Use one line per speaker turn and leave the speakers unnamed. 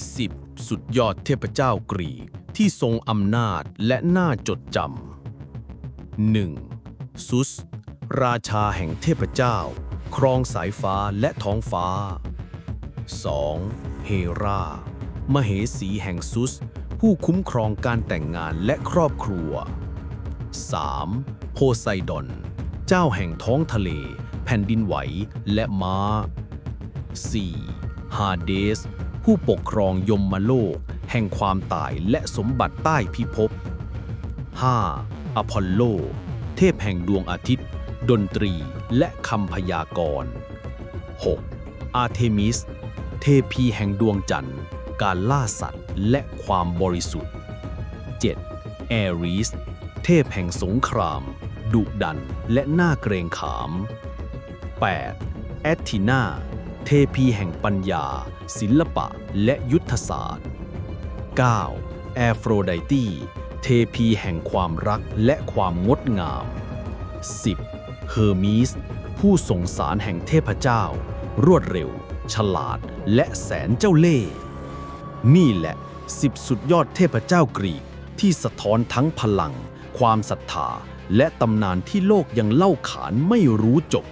10 สุดยอดเทพเจ้ากรีกที่ทรงอำนาจและน่าจดจำ 1. ซุส ราชาแห่งเทพเจ้า ครองสายฟ้าและท้องฟ้า 2. เฮรามเหสีแห่งซุส ผู้คุ้มครองการแต่งงานและครอบครัว 3. โพไซดอน เจ้าแห่งท้องทะเล แผ่นดินไหวและม้า 4. ฮาเดส ผู้ปกครองยมมโลก แห่งความตายและสมบัติใต้พิภพ 5. อพอลโล เทพแห่งดวงอาทิตย์ ดนตรีและคำพยากรณ์ 6. อาร์เทมิส เทพีแห่งดวงจันทร์ การล่าสัตว์และความบริสุทธิ์ 7. แอริส เทพแห่งสงคราม ดุดันและน่าเกรงขาม 8. แอตทินา เทพีแห่งปัญญา ศิลปะและยุทธศาสตร์ 9. แอฟโรไดตีเทพีแห่งความรักและความงดงาม 10. เฮอร์มีส ผู้ทรงสารแห่งเทพเจ้า รวดเร็ว ฉลาด และแสนเจ้าเล่ห์นี่แหละ 10 สุดยอดเทพเจ้ากรีกที่สะท้อนทั้งพลัง ความศรัทธา และตำนานที่โลกยังเล่าขานไม่รู้จบ